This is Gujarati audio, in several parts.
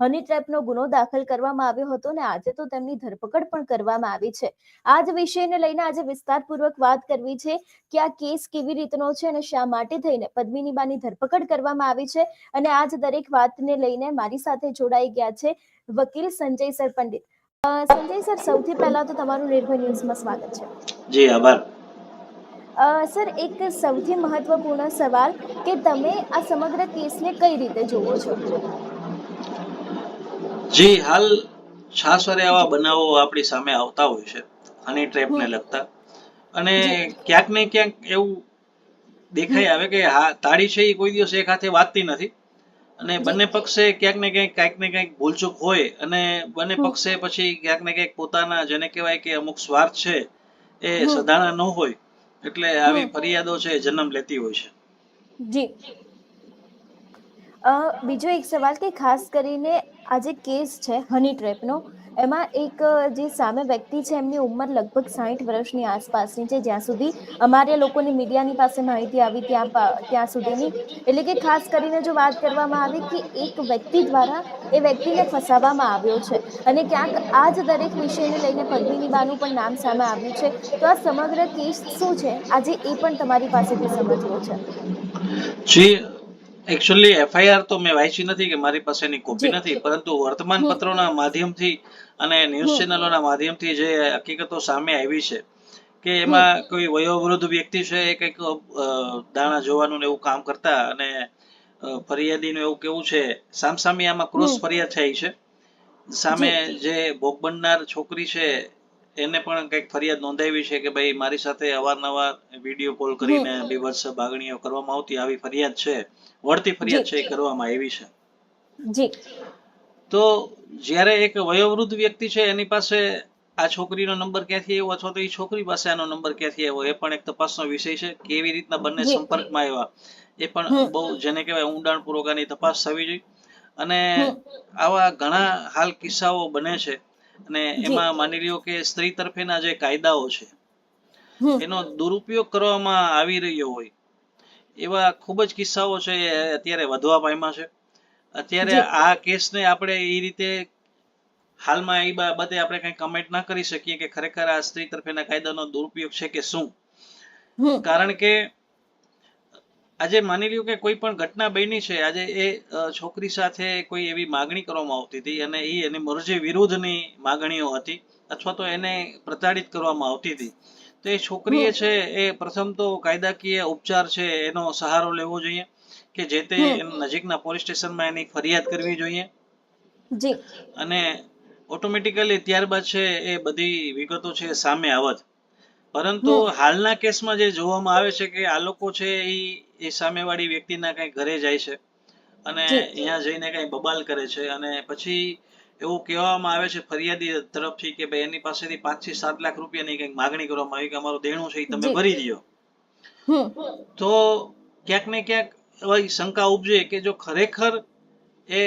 હની ટ્રેપનો ગુનો દાખલ કરવામાં આવ્યો હતો અને આજે તો તેમની ધરપકડ પણ કરવામાં આવી છે. આ જ વિષયને લઈને આજે વિસ્તારપૂર્વક વાત કરવી છે કે આ કેસ કેવી રીતનો છે અને શા માટે થઈને પદ્મિનીબાની ધરપકડ કરવામાં આવી છે અને આ જ દરેક વાતને લઈને મારી સાથે જોડાઈ ગયા છે વકીલ સંજય સર પંડિત. સંજય સર સૌથી પહેલા તો તમારું નિર્ભય ન્યૂઝમાં સ્વાગત છે. જી આભાર. અ, સર એક સૌથી મહત્વપૂર્ણ સવાલ કે તમે આ સમગ્ર કેસને કઈ રીતે જોવો છો? જી હાલ છાસરે આવા બનાવો આપણી સામે આવતા હોય છે હની ટ્રેપને લગતા. અને ક્યાંક ને ક્યાંક એવું દેખાઈ આવે કે હા તાળી છે એ કોઈ દિવસ એક હાથે વાતતી નથી. અને બંને પક્ષે ક્યાંક ને ક્યાંક કાંઈક ને કાંઈક ભૂલચૂક હોય અને બંને પક્ષે પછી ક્યાંક ને ક્યાંક પોતાના જેને કહેવાય કે અમુક સ્વાર્થ છે એ સધાણા ન હોય એટલે આવી ફરિયાદો છે જન્મ લેતી હોય છે. જી. બીજો એક સવાલ કે ખાસ કરીને આ જે કેસ છે હની ટ્રેપનો એમાં એક જે સામે વ્યક્તિ છે, એમની ઉંમર લગભગ સાઠ વર્ષની આસપાસની છે. જ્યાં સુધી અમારે લોકોની મીડિયાની પાસે માહિતી આવી ત્યાં ત્યાં સુધીની. એટલે કે ખાસ કરીને જો વાત કરવામાં આવે કે એક વ્યક્તિ દ્વારા એ વ્યક્તિને ફસાવવામાં આવ્યો છે. અને ક્યાંક આ જ દરેક વિષયને લઈને પદ્મિનીબાનું પણ નામ સામે આવ્યું છે. તો આ સમગ્ર કેસ શું છે? આજે એ પણ તમારી પાસેથી સમજવો છે. જી એકચ્યુઅલી એફઆઈઆર તો મેં વાંચી નથી કે મારી પાસેની કોપી નથી પરંતુ વર્તમાન પત્રોના માધ્યમથી અને ન્યૂઝ ચેનલોના માધ્યમથી જે હકીકતો સામે આવી છે કે એમાં કોઈ વયોવૃદ્ધ વ્યક્તિ છે એ કંઈક દાણા જોવાનું એવું કામ કરતા અને ફરિયાદીનું એવું કેવું છે સામસામે આમાં ક્રોસ ફરિયાદ થઈ છે. સામે જે ભોગ બનનાર છોકરી છે એને પણ કંઈક ફરિયાદ નોંધાવી છે કે ભાઈ મારી સાથે અવારનવાર વીડિયો કોલ કરીને બીભત્સ બાગણીઓ કરવામાં આવતી આવી ફરિયાદ છે. વળતી ફરિયાદ છે એ કરવામાં આવી છે. જી. તો જ્યારે એક વયોવૃદ્ધ વ્યક્તિ છે એની પાસે આ છોકરીનો નંબર ક્યાંથી આવ્યો અથવા તો એ છોકરી પાસે આનો નંબર ક્યાંથી આવ્યો એ પણ એક તપાસનો વિષય છે. કેવી રીતના બંને. સંપર્કમાં આવ્યા એ પણ બહુ જેને કહેવાય ઊંડાણપૂર્વક આની તપાસ થવી જોઈએ. અને આવા ઘણા હાલ કિસ્સાઓ બને છે. અને એમાં માની લ્યો કે સ્ત્રી તરફેના જે કાયદાઓ છે એનો દુરુપયોગ કરવામાં આવી રહ્યો હોય એવા ખૂબ જ કિસ્સાઓ છે અત્યારે વધવા પામ્યા છે. અત્યારે આ કેસને આપણે એ રીતે હાલમાં એ બાબતે આપણે કઈ કમેન્ટ ના કરી શકીએ કે ખરેખર આ સ્ત્રી તરફેના કાયદાનો દુરુપયોગ છે કે શું? કારણ કે આજે માની લ્યો કે કોઈ પણ ઘટના બની છે આજે એ છોકરી સાથે કોઈ એવી માગણી કરવામાં આવતી હતી અને એ એની મરજી વિરુદ્ધની માગણીઓ હતી અથવા તો એને પ્રતાડિત કરવામાં આવતી હતી. તો એ છોકરીએ છે એ પ્રથમ તો કાયદાકીય ઉપચાર છે એનો સહારો લેવો જોઈએ કે જે તે નજીકના પોલીસ સ્ટેશનમાં એની ફરિયાદ કરવી જોઈએ. જી. અને ઓટોમેટિકલી ત્યારબાદ છે એ બધી વિગતો છે સામે આવત. પરંતુ હાલના કેસમાં જે જોવામાં આવે છે કે આ લોકો છે ઈ એ સામેવાળી વ્યક્તિના કઈ ઘરે જાય છે અને અહીંયા જઈને કઈ બબાલ કરે છે અને પછી એવું કહેવામાં આવે છે ફરિયાદી તરફથી કે ભાઈ એની પાસેથી પાંચથી સાત લાખ રૂપિયાની કંઈક માગણી કરવામાં આવી કે અમારું દેણું છે એ તમે ભરી દો. તો ક્યાંક ને ક્યાંક એવી શંકા ઉપજે કે જો ખરેખર એ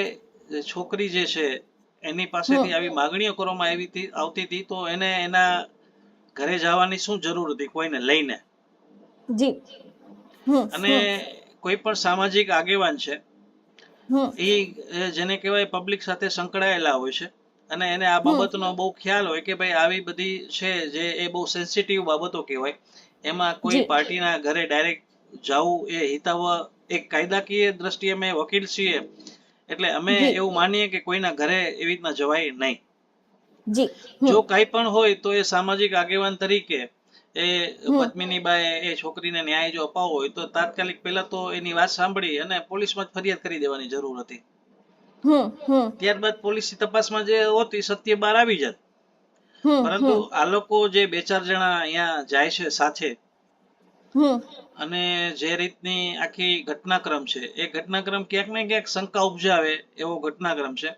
છોકરી જે છે એની પાસેથી. આવી માગણીઓ કરવામાં આવી આવતી હતી તો એને એના ઘરે જવાની શું જરૂર હતી કોઈને લઈને? જી. અને કોઈ પણ સામાજિક આગેવાન છે એ જેને કહેવાય પબ્લિક સાથે સંકળાયેલા હોય છે. અને એને આ. બાબતનો બહુ ખ્યાલ હોય કે ભાઈ આવી બધી છે જે એ બહુ સેન્સિટિવ બાબતો કહેવાય. એમાં કોઈ પાર્ટીના ઘરે ડાયરેક્ટ જવું એ હિતાવ એક કાયદાકીય દ્રષ્ટિએ અમે વકીલ છીએ. એટલે અમે એવું માનીએ કે કોઈના ઘરે એવી રીતના જવાય નહીં. જો. કાંઈ પણ હોય તો એ સામાજિક આગેવાન તરીકે એ. પદ્મિનીબાએ એ છોકરીને ન્યાય જો અપાવવો હોય તો તાત્કાલિક પહેલા તો એની વાત સાંભળી અને પોલીસમાં જ ફરિયાદ કરી દેવાની જરૂર હતી. ત્યારબાદ પોલીસની તપાસમાં જે હોતી સત્ય બહાર આવી જાત પરંતુ આ લોકો જે બે ચાર જણા અહીંયા જાય છે સાથે. અને જે રીતની આખી ઘટનાક્રમ છે એ ઘટનાક્રમ ક્યાંક ને ક્યાંક શંકા ઉપજાવે એવો ઘટનાક્રમ છે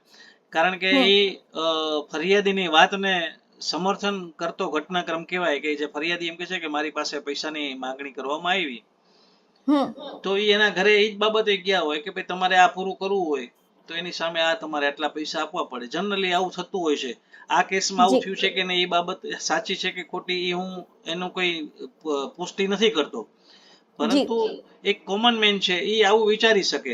કારણ કે એ ફરિયાદીની વાતને સમર્થન કરતો ઘટનાક્રમ કહેવાય કે જે ફરિયાદી એમ કે છે કે મારી પાસે પૈસાની માંગણી કરવામાં આવી. તો એ એના ઘરે એ જ બાબતે ગયા હોય કે ભાઈ તમારે આ પૂરું કરવું હોય તો એની સામે આ તમારે આટલા પૈસા આપવા પડે. જનરલી આવું થતું હોય છે. આ કેસમાં આવું. થયું છે કે નહીં એ બાબત સાચી છે કે ખોટી એ હું એનું કોઈ પુષ્ટિ નથી કરતો. પરંતુ એક કોમન મેન છે એ આવું વિચારી શકે.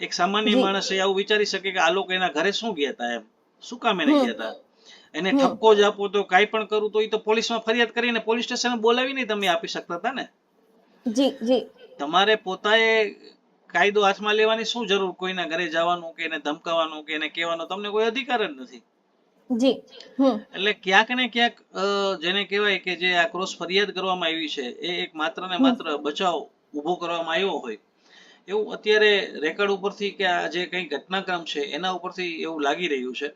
એક સામાન્ય. માણસ એ આવું વિચારી શકે કે આ લોકો એના ઘરે શું ગયા હતા એમ? શું કામ એને. ગયા હતા એને ઠપકો જ આપો તો કાંઈ પણ કરું તો એ તો પોલીસમાં ફરિયાદ કરીને પોલીસ સ્ટેશન બોલાવીને તમે આપી શકતા હતા ને? જી જી. તમારે પોતાએ કાયદો હાથમાં લેવાની શું જરૂર? કોઈના ઘરે જવાનું કે એને ધમકાવાનું કે એને કહેવાનો? તમને કોઈ અધિકાર જ નથી. જી એટલે ક્યાંક ને ક્યાંક જેને કહેવાય કે જે આ ક્રોસ ફરિયાદ કરવામાં આવી છે એ એક માત્ર ને માત્ર બચાવ ઊભો કરવામાં આવ્યો હોય. એવું અત્યારે રેકર્ડ ઉપરથી કે આ જે કંઈ ઘટનાક્રમ છે એના ઉપરથી એવું લાગી રહ્યું છે.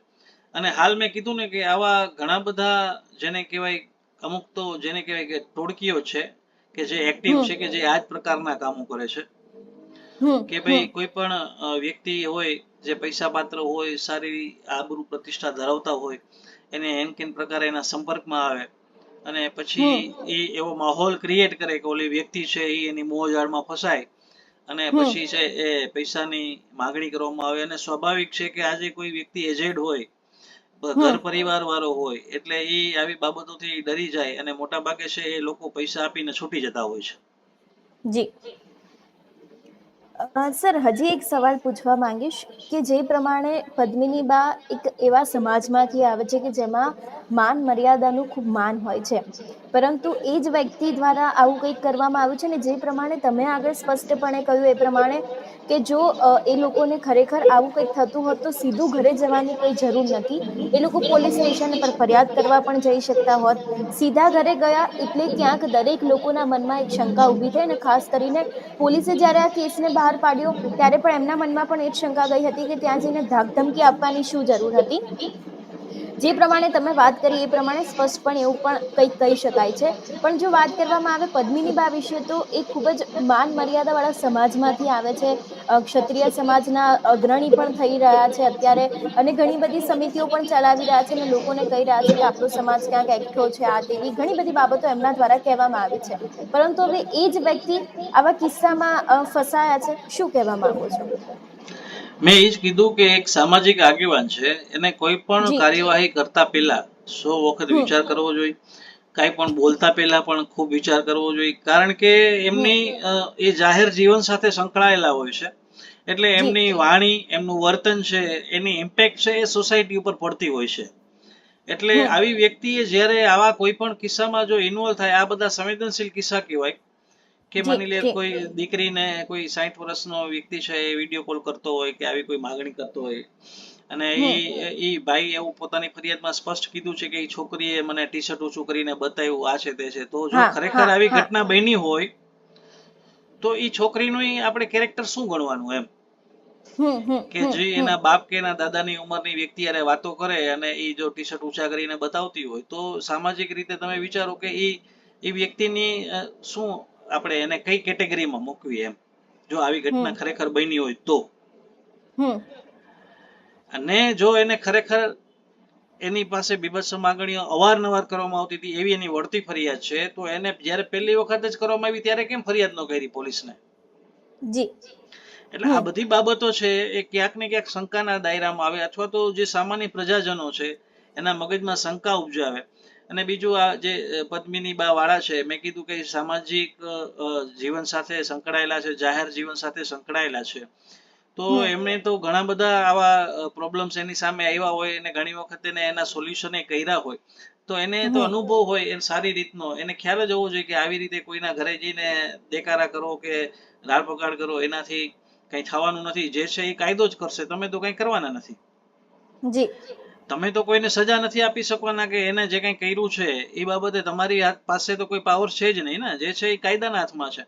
અને હાલ મેં કીધું ને કે આવા ઘણા બધા જેને કહેવાય અમુક તો જેને કહેવાય કે ટોળકીઓ છે કે જે એક્ટિવ છે કે જે આ જ પ્રકારના કામો કરે છે. કે ભાઈ કોઈ પણ વ્યક્તિ હોય જે પૈસા પાત્ર હોય સારી આબરૂ પ્રતિષ્ઠા ધરાવતા હોય એને એન કેન પ્રકારે એના સંપર્કમાં આવે? અને પછી એ એવો માહોલ ક્રિએટ કરે કે ઓલી વ્યક્તિ છે એ એની મોહજાળમાં ફસાય. અને પછી છે એ પૈસાની માગણી કરવામાં આવે. અને સ્વાભાવિક છે કે આજે કોઈ વ્યક્તિ એજેડ હોય. ઘર પરિવાર વાળો હોય એટલે એ આવી બાબતોથી ડરી જાય અને મોટા ભાગે છે એ લોકો પૈસા આપીને છૂટી જતા હોય છે. જી. સર હજી એક સવાલ પૂછવા માંગીશ કે જે પ્રમાણે પદ્મિની બા એક એવા સમાજમાંથી આવે છે કે જેમાં માન મર્યાદાનું ખૂબ માન હોય છે. પરંતુ એ જ વ્યક્તિ દ્વારા આવું કંઈક કરવામાં આવ્યું છે ને જે પ્રમાણે તમે આગળ સ્પષ્ટપણે કહ્યું એ પ્રમાણે કે જો એ લોકોને ખરેખર આવું કંઈક થતું હોત તો સીધું ઘરે જવાની કોઈ જરૂર નથી. એ લોકો પોલીસ સ્ટેશન પર ફરિયાદ કરવા પણ જઈ શકતા હોત. સીધા ઘરે ગયા એટલે ક્યાંક દરેક લોકોના મનમાં એક શંકા ઊભી થઈ અને ખાસ કરીને પોલીસે જ્યારે આ કેસને બહાર પાડ્યો, ત્યારે પણ એમના મનમાં પણ એ જ શંકા ગઈ હતી કે ત્યાં જઈને ધાકધમકી આપવાની શું જરૂર હતી? જે પ્રમાણે તમે વાત કરી એ પ્રમાણે સ્પષ્ટપણે એવું પણ કંઈક કહી શકાય છે. પણ જો વાત કરવામાં આવે પદ્મિની બા વિશે તો એ ખૂબ જ માન મર્યાદાવાળા સમાજમાંથી આવે છે. ક્ષત્રિય સમાજના અગ્રણી પણ થઈ રહ્યા છે અત્યારે અને ઘણી બધી સમિતિઓ પણ ચલાવી રહ્યા છે અને લોકોને કહી રહ્યા છે કે આપણો સમાજ ક્યાંક એકઠો છે આ તેવી ઘણી બધી બાબતો એમના દ્વારા કહેવામાં આવી છે. પરંતુ હવે એ જ વ્યક્તિ આવા કિસ્સામાં ફસાયા છે. શું કહેવા માંગો છો? મેં એ જ કીધું કે એક સામાજિક આગેવાન છે એને કોઈ પણ કાર્યવાહી કરતા પહેલા સો વખત વિચાર કરવો જોઈએ. કાંઈ પણ બોલતા પહેલા પણ ખૂબ વિચાર કરવો જોઈએ. કારણ કે એમની એ જાહેર જીવન સાથે સંકળાયેલા હોય છે. એટલે એમની વાણી એમનું વર્તન છે એની ઇમ્પેક્ટ છે એ સોસાયટી ઉપર પડતી હોય છે. એટલે. આવી વ્યક્તિએ જ્યારે આવા કોઈ પણ કિસ્સામાં જો ઇન્વોલ્વ થાય આ બધા સંવેદનશીલ કિસ્સા કહેવાય. કે માની લે. કોઈ દીકરીને કોઈ સાઠ વર્ષનો વ્યક્તિ છે એ વીડિયો કોલ કરતો હોય કે આવી કોઈ માગણી કરતો હોય. અને એ એ ભાઈ એવું પોતાની ફરિયાદમાં સ્પષ્ટ કીધું છે કે એ છોકરીએ મને ટી શર્ટ ઊંચું કરીને બતાવ્યું આ છે તે છે. તો જો ખરેખર આવી ઘટના બની હોય તો એ છોકરીનું આપણે કેરેક્ટર શું ગણવાનું એમ? કે જે એના બાપ કે એના દાદાની ઉંમરની વ્યક્તિ અરે વાતો કરે અને એ જો ટી શર્ટ ઊંચા કરીને બતાવતી હોય તો સામાજિક રીતે તમે વિચારો કે એ એ વ્યક્તિની શું આપણે એને કઈ કેટેગરીમાં મૂકવી એમ? જો આવી ઘટના ખરેખર બની હોય તો. અને જો એને ખરેખર એની પાસે બીભત્સ માંગણીઓ અવારનવાર કરવામાં આવતી હતી એવી એની વળતી ફરિયાદ છે તો એને જ્યારે પહેલી વખત જ કરવામાં આવી ત્યારે કેમ ફરિયાદ ન કરી પોલીસને? જી. એટલે આ બધી બાબતો છે એ ક્યાંક ને ક્યાંક શંકાના દાયરામાં આવે અથવા તો જે સામાન્ય પ્રજાજનો છે એના મગજમાં શંકા ઉપજાવે. અને બીજું આ જે પદ્મિની બા વાળા છે મેં કીધું કે સામાજિક જીવન સાથે સંકળાયેલા છે જાહેર જીવન સાથે સંકળાયેલા છે. તો. એમણે તો ઘણા બધા આવા પ્રોબ્લેમ્સ એની સામે આવ્યા હોય અને ઘણી વખત એને એના સોલ્યુશન એ કર્યા હોય. તો એને તો અનુભવ હોય એ સારી રીતનો. એને ખ્યાલ જ હોવો જોઈએ કે આવી રીતે કોઈના ઘરે જઈને દેકારા કરો કે લાડ પગાડ કરો એનાથી કઈ થવાનું નથી. જે છે એ કાયદો જ કરશે. તમે તો કઈ કરવાના નથી. જી. તમે તો કોઈને સજા નથી આપી શકવાના કે એને જે કંઈ કર્યું છે એ બાબતે તમારી પાસે તો કોઈ પાવર છે જ નહીં ને જે છે એ કાયદાના હાથમાં છે.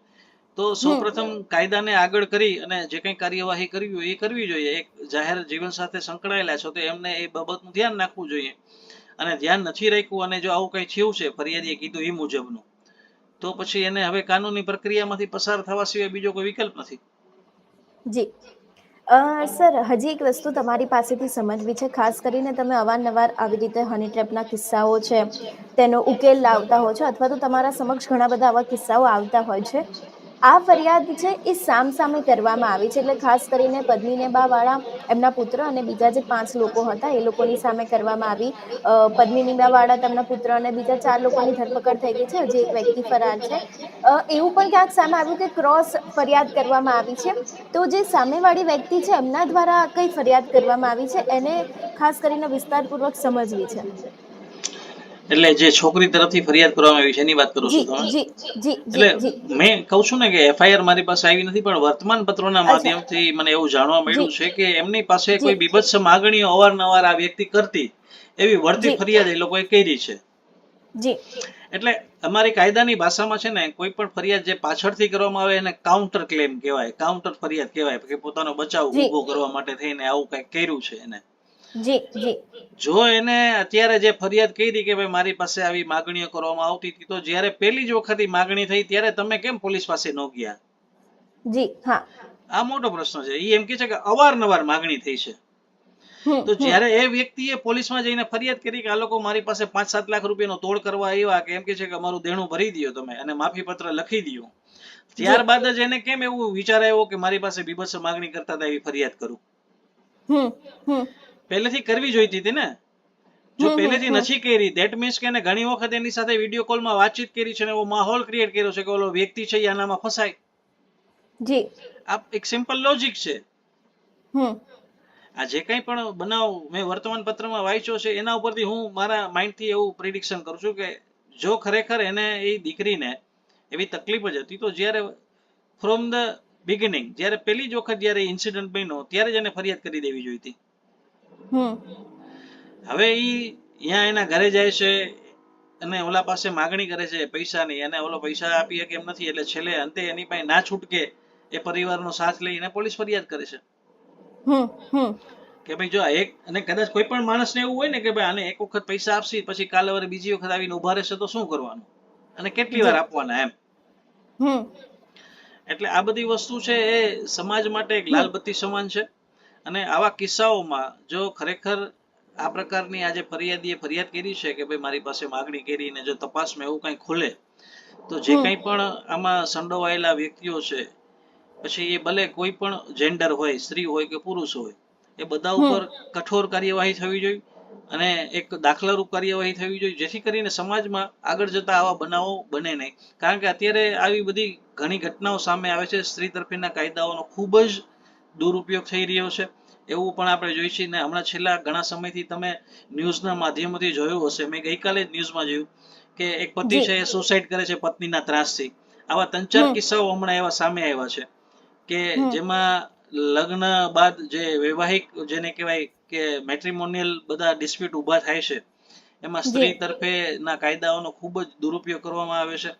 તો સૌપ્રથમ કાયદાને આગળ કરી અને જે કંઈ કાર્યવાહી કરવી હોય એ કરવી જોઈએ. એક જાહેર જીવન સાથે સંકળાયેલા છો તો એમને એ બાબતનું ધ્યાન રાખવું જોઈએ. અને ધ્યાન નથી રાખ્યું અને જો આવું કંઈ થયું છે ફરિયાદીએ કીધું એ મુજબનું. તો પછી એને હવે કાનૂની પ્રક્રિયામાંથી પસાર થવા સિવાય બીજો કોઈ વિકલ્પ નથી. જી. સર, હજી એક વસ્તુ તમારી પાસેથી સમજવી છે. ખાસ કરીને તમે અવારનવાર આવી રીતે હની ટ્રેપના કિસ્સાઓ છે, તેનો ઉકેલ લાવતા હો છો અથવા તો તમારા સમક્ષ ઘણા બધા આવા કિસ્સાઓ આવતા હોય છે? આ ફરિયાદ છે, એ સામસામે કરવામાં આવી છે. એટલે ખાસ કરીને પદ્મિનીબા વાળા, એમના પુત્ર અને બીજા જે પાંચ લોકો હતા, એ લોકોની સામે કરવામાં આવી. પદ્મિની બાવાળા તેમના પુત્ર અને બીજા ચાર લોકોની ધરપકડ થઈ ગઈ છે. હજી એક વ્યક્તિ ફરાર છે. એવું પણ ક્યાંક સામે આવ્યું કે ક્રોસ ફરિયાદ કરવામાં આવી છે. તો જે સામેવાળી વ્યક્તિ છે, એમના દ્વારા કઈ ફરિયાદ કરવામાં આવી છે? એને ખાસ કરીને વિસ્તારપૂર્વક સમજવી છે. એટલે જે છોકરી તરફથી ફરિયાદ કરવામાં આવી છે એની વાત કરો છો તમે? એટલે મેં કહું છું ને કે એફઆઈઆર મારી પાસે આવી નથી પણ વર્તમાન પત્રોના માધ્યમથી મને એવું જાણવા મળ્યું છે કે એમની પાસે કોઈ બીભત્સ માગણીઓ અવારનવાર આ વ્યક્તિ કરતી એવી વળતી ફરિયાદ એ લોકોએ કરી છે. જી. એટલે અમારી કાયદાની ભાષામાં છે ને કોઈ પણ ફરિયાદ જે પાછળથી કરવામાં આવે એને કાઉન્ટર ક્લેમ કહેવાય કાઉન્ટર ફરિયાદ કહેવાય કે પોતાનો બચાવ ઊભો કરવા માટે થઈને આવું કંઈક કર્યું છે એને. જી જી. જો એને અત્યારે જે ફરિયાદ કરી કે ભાઈ મારી પાસે આવી માગણીઓ કરવામાં આવતી હતી તો જ્યારે પહેલી જ વખત માગણી થઈ ત્યારે તમે કેમ પોલીસ પાસે ન ગયા? જી હા. આ મોટો પ્રશ્ન છે. એ એમ કે છે કે અવારનવાર માગણી થઈ છે. તો. જ્યારે એ વ્યક્તિએ પોલીસમાં જઈને ફરિયાદ કરી કે આ લોકો મારી પાસે પાંચ સાત લાખ રૂપિયાનો તોડ કરવા આવ્યા કે એમ કે છે કે અમારું દેણું ભરી દ્યો તમે અને માફી પત્ર લખી દ્યો ત્યારબાદ જ એને કેમ એવું વિચાર આવ્યો કે મારી પાસે બીભત્સ માગણી કરતા હતા એવી ફરિયાદ કરું? પહેલેથી કરવી જોઈતી હતી ને? જો પહેલેથી નથી કરી ધેટ મીન્સ કે ઘણી વખત એની સાથે વીડિયો કોલમાં વાતચીત કરી છે ને એવો માહોલ ક્રિએટ કર્યો છે કે ઓલો વ્યક્તિ છે આનામાં ફસાય. જી. આ એક સિમ્પલ લોજિક છે. હમ. આ જે કંઈ પણ બનાવ મેં વર્તમાન પત્રમાં વાંચ્યો છે એના ઉપરથી હું મારા માઇન્ડથી એવું પ્રિડિક્શન કરું છું કે જો ખરેખર એને એ દીકરીને એવી તકલીફ જ હતી તો જ્યારે ફ્રોમ ધ બિગિનિંગ જ્યારે પહેલી જ વખત જ્યારે ઇન્સિડન્ટ બન્યો ત્યારે જ એને ફરિયાદ કરી દેવી જોઈતી. હવે ઈ ત્યાં એના ઘરે જાય છે અને ઓલા પાસે માગણી કરે છે પૈસાની અને ઓલો પૈસા આપી શકે એમ નથી એટલે છેલ્લે અંતે એની પાસે ના છૂટકે એ પરિવારનો સાથ લઈને પોલીસ ફરિયાદ કરે છે. કે ભાઈ જો એક અને કદાચ કોઈ પણ માણસને એવું હોય ને કે ભાઈ આને એક વખત પૈસા આપશી પછી કાલે વળી બીજી વખત આવીને ઊભા રહેશે તો શું કરવાનું? અને કેટલી વાર આપવાના એમ? એટલે આ બધી વસ્તુ છે એ સમાજ માટે એક લાલબત્તી સમાન છે. અને આવા કિસ્સાઓમાં જો ખરેખર આ પ્રકારની આજે ફરિયાદીએ ફરિયાદ કરી છે કે ભાઈ મારી પાસે માગણી કરીને જો તપાસમાં એવું કંઈ ખુલે તો જે કંઈ પણ આમાં સંડોવાયેલા વ્યક્તિઓ છે પછી એ ભલે કોઈ પણ જેન્ડર હોય સ્ત્રી હોય કે પુરુષ હોય એ બધા ઉપર કઠોર કાર્યવાહી થવી જોઈએ અને એક દાખલારૂપ કાર્યવાહી થવી જોઈએ જેથી કરીને સમાજમાં આગળ જતા આવા બનાવો બને નહીં. કારણ કે અત્યારે આવી બધી ઘણી ઘટનાઓ સામે આવે છે. સ્ત્રી તરફીના કાયદાઓનો ખૂબ જ દુરુપયોગ થઈ રહ્યો છે. એવું પણ આપણે જોઈ છીએ ને હમણાં છેલ્લા ઘણા સમયથી તમે ન્યૂઝના માધ્યમોથી જોયું હશે. મેં ગઈકાલે જ ન્યૂઝમાં જોયું કે એક પતિ છે એ સુસાઇડ કરે છે પત્નીના ત્રાસથી. આવા ત્રણ ચાર કિસ્સાઓ હમણાં એવા સામે આવ્યા છે કે જેમાં લગ્ન બાદ જે વૈવાહિક જેને કહેવાય કે મેટ્રિમોનિયલ બધા ડિસ્પ્યુટ ઊભા થાય છે એમાં સ્ત્રી તરફે ના કાયદાઓનો ખૂબ જ દુરુપયોગ કરવામાં આવે છે.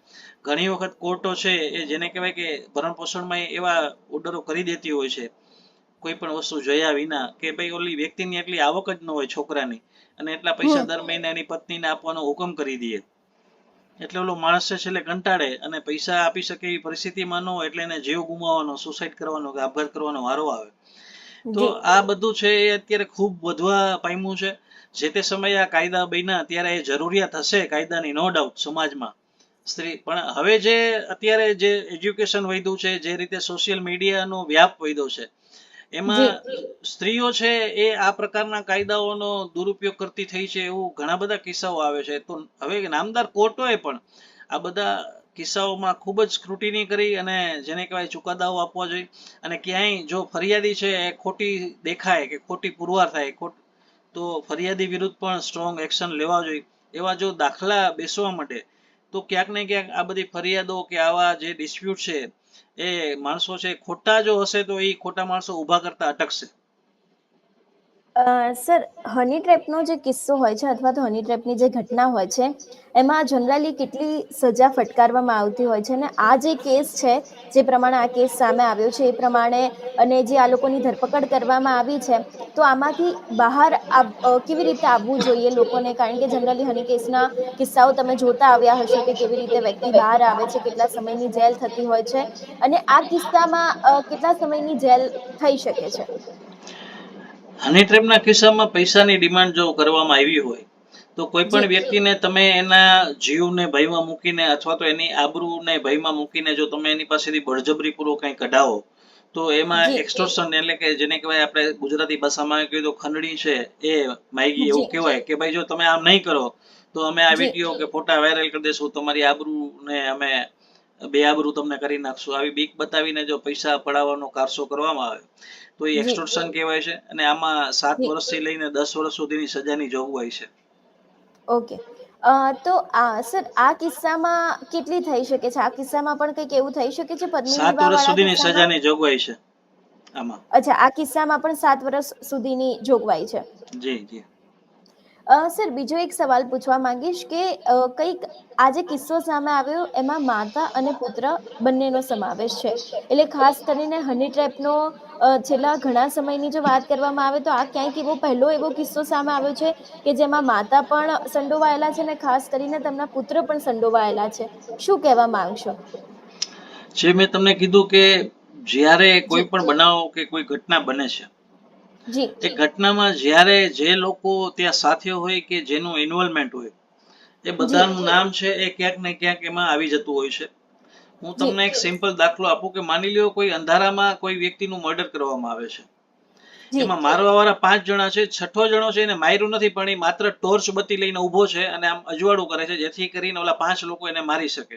ઘણી વખત કોર્ટો છે એ જેને કહેવાય કે ભરણ પોષણમાં એવા ઓર્ડરો કરી દેતી હોય છે. કોઈ પણ વસ્તુ જોયા વિના કે ભાઈ ઓલી વ્યક્તિની એટલી આવક જ ન હોય છોકરાની અને એટલા પૈસા દર મહિને એની પત્નીને આપવાનો હુકમ કરી દઈએ. એટલે ઓલો માણસ છે કંટાળે અને પૈસા આપી શકે એવી પરિસ્થિતિમાં ન હોય એટલે એને જીવ ગુમાવવાનો સુસાઇડ કરવાનો કે આપઘાત કરવાનો વારો આવે. તો આ બધું છે એ અત્યારે ખૂબ વધવા પામ્યું છે. જે તે સમયે આ કાયદા બન્યા ત્યારે એ જરૂરિયાત હશે કાયદાની નો ડાઉટ સમાજમાં. સ્ત્રી પણ હવે જે અત્યારે જે એજ્યુકેશન વધ્યું છે જે રીતે સોશિયલ મીડિયાનો વ્યાપ વધ્યો છે એમાં સ્ત્રીઓ છે એ આ પ્રકારના કાયદાઓનો દુરુપયોગ કરતી થઈ છે એવું ઘણા બધા કિસ્સાઓ આવે છે. તો હવે નામદાર કોર્ટોએ પણ આ બધા કિસ્સાઓમાં ખૂબ જ સ્ક્રુટિની કરી અને જેને કહેવાય ચુકાદાઓ આપવા જોઈએ. અને ક્યાંય જો ફરિયાદી છે એ ખોટી દેખાય કે ખોટી પુરવાર થાય ખોટ તો ફરિયાદી વિરુદ્ધ પણ સ્ટ્રોંગ એક્શન લેવા જોઈએ. એવા જો દાખલા બેસવા માટે તો ક્યાંક ને ક્યાંક આ બધી ફરિયાદો કે આવા જે ડિસ્પ્યુટ છે, એ માણસો છે, ખોટા જો હશે તો એ ખોટા માણસો ઊભા કરતા અટકશે. સર હની ટ્રેપનો જે કિસ્સો હોય છે અથવા તો હની ટ્રેપની જે ઘટના હોય છે, એમાં જનરલી કેટલી સજા ફટકારવામાં આવતી હોય છે? અને આ જે કેસ છે, જે પ્રમાણે આ કેસ સામે આવ્યો છે, એ પ્રમાણે અને જે આ લોકોની ધરપકડ કરવામાં આવી છે, તો આમાંથી બહાર કેવી રીતે આવવું જોઈએ લોકોને? કારણ કે જનરલી હની કેસના કિસ્સાઓ તમે જોતા આવ્યા હશો કે કેવી રીતે વ્યક્તિ બહાર આવે છે, કેટલા સમયની જેલ થતી હોય છે અને આ કિસ્સામાં કેટલા સમયની જેલ થઈ શકે છે? હની ટ્રેપના કિસ્સામાં પૈસાની ડિમાન્ડ જો કરવામાં આવી હોય તો કોઈ પણ વ્યક્તિને તમે એના જીવને ભયમાં મૂકીને અથવા તો એની આબરૂને ભયમાં મૂકીને જો તમે એની પાસેથી બળજબરીપૂર્વક કંઈ કઢાવો તો એમાં. એક્સટોર્શન એટલે કે જેને કહેવાય આપણે ગુજરાતી ભાષામાં કહીએ તો ખંડણી છે એ માયગી એવું. કહેવાય કે ભાઈ જો તમે આમ નહીં કરો તો અમે આ વીડિયો કે ફોટા વાયરલ કરી દેશું તમારી આબરૂને અમે બે આબરૂ તમને કરી નાખશું આવી બીક બતાવીને જો પૈસા પડાવવાનો કારસો કરવામાં આવે તો એ. એક્સટોર્શન કહેવાય છે અને આમાં સાત વર્ષથી લઈને દસ વર્ષ સુધીની સજાની જોગવાઈ છે. ઓકે. તો આ સર આ કિસ્સામાં કેટલી થઈ શકે છે? આ કિસ્સામાં પણ કંઈક એવું થઈ શકે છે પદ્મિની સાત વર્ષ સુધીની સજાની જોગવાઈ છે આમાં. અચ્છા આ કિસ્સામાં પણ સાત વર્ષ સુધીની જોગવાઈ છે. જી જી. અ, સર બીજો એક સવાલ પૂછવા માંગીશ કે કંઈક આ જે કિસ્સો સામે આવ્યો એમાં માતા અને પુત્ર બંનેનો સમાવેશ છે. એટલે ખાસ કરીને હની ટ્રેપનો છેલ્લા ઘણા સમયની જો વાત કરવામાં આવે તો આ ક્યાંક એવો પહેલો એવો કિસ્સો સામે આવ્યો છે કે જેમાં માતા પણ સંડોવાયેલા છે અને ખાસ કરીને તેમના પુત્ર પણ સંડોવાયેલા છે. શું કહેવા માંગશો? જે મેં તમને કીધું કે જ્યારે કોઈ પણ બનાવ કે કોઈ ઘટના બને છે એ ઘટનામાં જ્યારે જે લોકો ત્યાં સાથે હોય કે જેનું ઇન્વોલ્વમેન્ટ હોય એ બધાનું નામ છે એ ક્યાંક ને ક્યાંક એમાં આવી જતું હોય છે. હું તમને એક સિમ્પલ દાખલો આપું કે માની લ્યો કોઈ અંધારામાં કોઈ વ્યક્તિનું મર્ડર કરવામાં આવે છે. એમાં મારવા વાળા પાંચ જણા છે છઠ્ઠો જણો છે એને માર્યું નથી પણ એ માત્ર ટોર્ચ બત્તી લઈને ઊભો છે અને આમ અજવાળું કરે છે જેથી કરીને ઓલા પાંચ લોકો એને મારી શકે.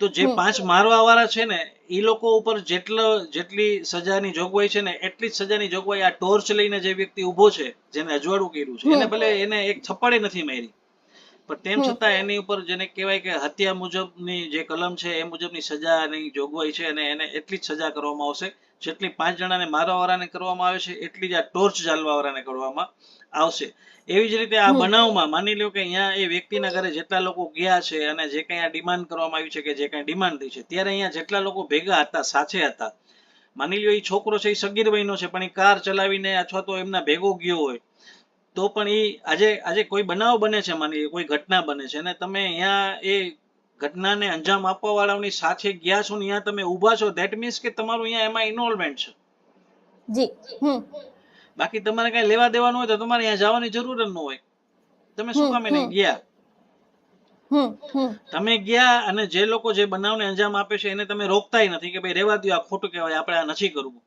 તો જે પાંચ મારવા વાળા છે ને એ લોકો ઉપર જેટલો જેટલી સજાની જોગવાઈ છે ને એટલી જ સજાની જોગવાઈ આ ટોર્ચ લઈને જે વ્યક્તિ ઊભો છે જેને અજવાળું કર્યું છે એને ભલે એને એક થપ્પડે નથી મારી પણ તેમ છતાં એની ઉપર જેને કહેવાય કે હત્યા મુજબની જે કલમ છે એ મુજબની સજાની જોગવાઈ છે અને એને એટલી જ સજા કરવામાં આવશે જેટલી પાંચ જણાને મારવાવાળાને કરવામાં આવે છે એટલી જ આ ટોર્ચ ચાલવાવાળાને કરવામાં આવશે. એવી જ રીતે આ. બનાવમાં માની લો કે અહીંયા એ વ્યક્તિના ઘરે જેટલા લોકો ગયા છે અને જે કંઈ આ ડિમાન્ડ કરવામાં આવી છે કે જે કંઈ ડિમાન્ડ થઈ છે ત્યારે અહીંયા જેટલા લોકો ભેગા હતા સાથે હતા. માની લ્યો એ છોકરો છે એ સગીર વયનો છે પણ એ કાર ચલાવીને અથવા તો એમના ભેગો ગયો હોય તો પણ એ આજે આજે કોઈ બનાવ બને છે માની કોઈ ઘટના બને છે અને તમે અહીંયા એ ઘટનાને અંજામ આપવા વાળાની સાથે ગયા છો ને અહીંયા તમે ઊભા છો ધેટ મીન્સ કે તમારું અહીંયા એમાં ઇન્વોલ્વમેન્ટ છે. જી હમ. બાકી તમારે કઈ લેવા દેવાનું હોય તો તમારે અહીંયા જવાની જરૂર જ ન હોય. તમે શું કામ એને ગયા? તમે ગયા અને જે લોકો જે બનાવને અંજામ આપે છે એને તમે રોકતાય નથી કે ભાઈ રેવા દો આ ખોટું કહેવાય આપણે આ નથી કરવું.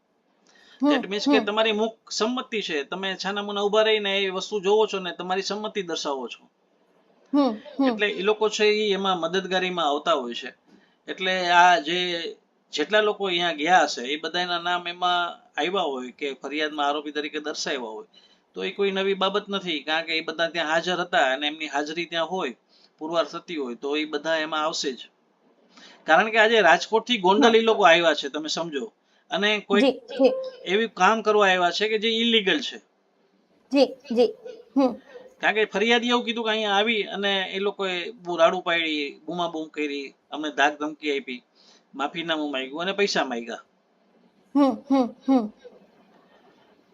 મીન્સ કે તમારી મુખ સંમતિ છે. તમે છાના મુના ઊભા રહીને એ વસ્તુ જોવો છો ને તમારી સંમતિ દર્શાવો છો. એટલે એ લોકો છે એ એમાં મદદગારીમાં આવતા હોય છે. એટલે આ જે જેટલા લોકો અહીંયા ગયા હશે એ બધાના નામ એમાં આવ્યા હોય કે ફરિયાદમાં આરોપી તરીકે દર્શાવ્યા હોય. તો એ કોઈ નવી બાબત નથી કારણ કે એ બધા ત્યાં હાજર હતા અને એમની હાજરી ત્યાં હોય પુરવાર થતી હોય તો એ બધા એમાં આવશે જ. કારણ કે આજે રાજકોટથી ગોંડલ એ લોકો આવ્યા છે તમે સમજો. અને કોઈ એવી કામ કરવા આવ્યા છે કે જે ઇલીગલ છે? જી જી. હમ. કારણ કે ફરિયાદી એવું કીધું કે અહીંયા આવી અને એ લોકોએ બહુ પાડી પાડી બૂમાબૂમ કરી અમને ધાક ધમકી આપી માફીનામું માંગ્યું અને પૈસા માંગ્યા.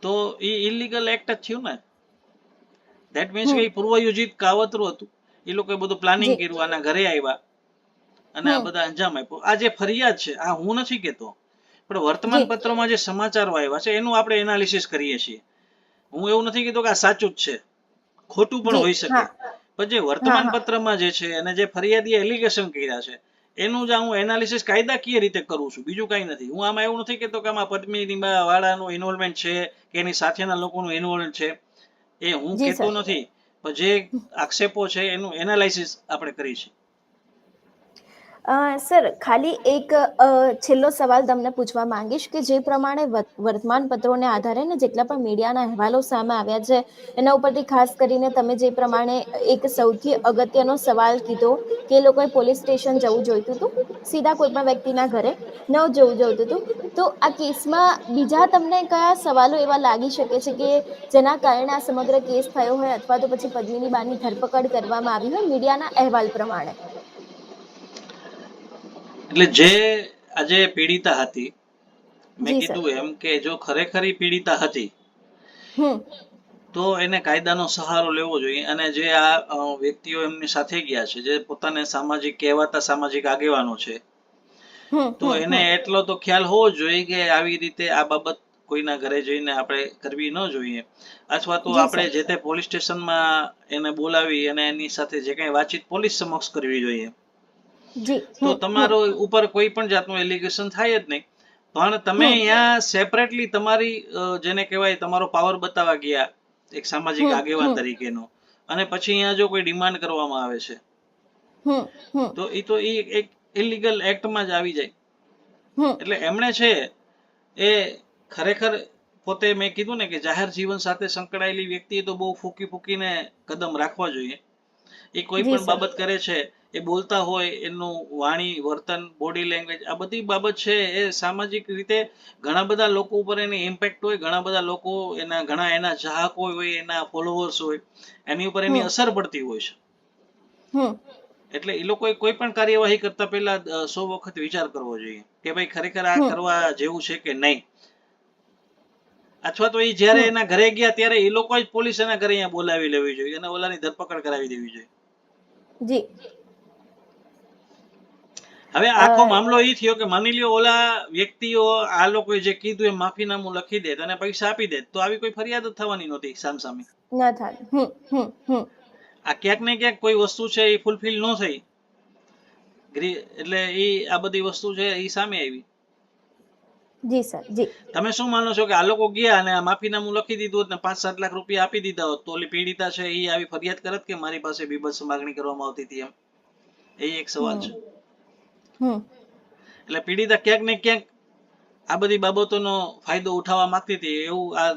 તો એ ઇલીગલ એક્ટ જ થયું ને? ધેટ મીન્સ કે પૂર્વયોજિત કાવતરું હતું. એ લોકોએ બધું પ્લાનિંગ કર્યું આના ઘરે આવ્યા અને આ બધા અંજામ આપ્યો. આ જે ફરિયાદ છે આ હું નથી કહેતો પણ વર્તમાન. પત્રમાં જે સમાચારો આવ્યા છે એનું આપણે એનાલિસિસ કરીએ છીએ. હું એવું નથી કીધું કે આ સાચું જ છે. ખોટું પણ હોઈ શકે. પણ જે વર્તમાન. પત્રમાં જે છે અને જે ફરિયાદીએ એલિગેશન કર્યા છે એનું જ હું એનાલિસિસ કાયદાકીય રીતે કરું છું. બીજું કાંઈ નથી. હું આમાં એવું નથી કહેતો કે આમાં પદ્મિની વાળાનું ઇન્વોલ્વમેન્ટ છે કે એની સાથેના લોકોનું ઇન્વોલ્વમેન્ટ છે. એ હું કહેતો નથી. પણ જે આક્ષેપો છે એનું એનાલિસિસ આપણે કરી છે સર, ખાલી એક છેલ્લો સવાલ તમને પૂછવા માંગીશ કે જે પ્રમાણે વર્ત- વર્તમાન પત્રોને આધારે ને જેટલા પણ મીડિયાના અહેવાલો સામે આવ્યા છે, એના ઉપરથી ખાસ કરીને તમે જે પ્રમાણે એક સૌથી અગત્યનો સવાલ કીધો કે લોકોએ પોલીસ સ્ટેશન જવું જોઈતું હતું, સીધા કોઈ પણ વ્યક્તિના ઘરે ન જવું જોઈતું હતું, તો આ કેસમાં બીજા તમને કયા સવાલો એવા લાગી શકે છે કે જેના કારણે આ સમગ્ર કેસ થયો હોય અથવા તો પછી પદ્મિની બાની ધરપકડ કરવામાં આવી હોય મીડિયાના અહેવાલ પ્રમાણે? એટલે જે આજે પીડિતા હતી મેં કીધું એમ કે જો ખરેખર પીડિતા હતી તો એને કાયદાનો સહારો લેવો જોઈએ અને જે આ વ્યક્તિઓ એમની સાથે ગયા છે જે પોતાને સામાજિક કહેવાતા સામાજિક આગેવાનો છે તો એને એટલો તો ખ્યાલ હોવો જોઈએ કે આવી રીતે આ બાબત કોઈના ઘરે જઈને આપણે કરવી ન જોઈએ. અથવા તો આપણે જે તે પોલીસ સ્ટેશનમાં એને બોલાવી અને એની સાથે જે કંઈ વાતચીત પોલીસ સમક્ષ કરવી જોઈએ. તો તમારો ઉપર કોઈ પણ જાતનું એલિગેશન થાય જ નહીં. પણ તમે અહીંયા સેપરેટલી તમારી જેને કહેવાય તમારો પાવર બતાવવા ગયા એક સામાજિક આગેવાન તરીકેનો. અને પછી અહીંયા જો કોઈ ડિમાન્ડ કરવામાં આવે છે તો એ તો એ એક ઇલીગલ એક્ટમાં જ આવી જાય. એટલે એમણે છે એ ખરેખર પોતે મેં કીધું ને કે જાહેર જીવન સાથે સંકળાયેલી વ્યક્તિએ તો બહુ ફૂકી ફૂકીને કદમ રાખવા જોઈએ. એ કોઈ પણ બાબત કરે છે એ બોલતા હોય એનું વાણી વર્તન બોડી લેંગ્વેજ આ બધી બાબત છે એ સામાજિક રીતે ઘણા બધા લોકો ઉપર એની ઇમ્પેક્ટ હોય ઘણા બધા લોકો એના ઘણા એના ચાહકો હોય એના ફોલોવર્સ હોય એની ઉપર એની અસર પડતી હોય છે. એટલે એ લોકોએ કોઈ પણ કાર્યવાહી કરતા પહેલા સો વખત વિચાર કરવો જોઈએ કે ભાઈ ખરેખર આ કરવા જેવું છે કે નહીં? અથવા તો એ જ્યારે એના ઘરે ગયા ત્યારે એ લોકો જ પોલીસ એના ઘરે અહીંયા બોલાવી લેવી જોઈએ અને ઓલાની ધરપકડ કરાવી દેવી જોઈએ. જી. હવે આખો મામલો એ થયો કે માની લ્યો ઓલા વ્યક્તિઓ આ લોકોએ જે કીધું એ માફીનામું લખી દેત અને પૈસા આપી દેત તો આવી કોઈ ફરિયાદ જ થવાની નહોતી સામસામી. ના થાય. હમ હમ હમ. આ ક્યાંક ને ક્યાંક કોઈ વસ્તુ છે એ ફૂલફિલ ન થઈ. એટલે એ આ બધી વસ્તુ છે એ સામે આવી. જી સર જી. તમે શું માનો છો કે આ લોકો ગયા અને માફીનામું લખી દીધું હોત ને પાંચ સાત લાખ રૂપિયા આપી દીધા હોત તો ઓલી પીડિતા છે એ આવી ફરિયાદ કરત કે મારી પાસે બીબત માગણી કરવામાં આવતી હતી એમ? એ એક સવાલ છે. એટલે પીડિતા ક્યાંક ને ક્યાંક આ બધી બાબતોનો ફાયદો ઉઠાવવા માંગતી હતી એવું આ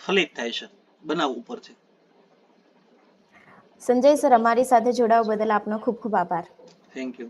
ફલિત થાય છે બનાવ ઉપરથી સંજય સર અમારી સાથે જોડાવા બદલ આપનો ખૂબ ખૂબ આભાર. Thank you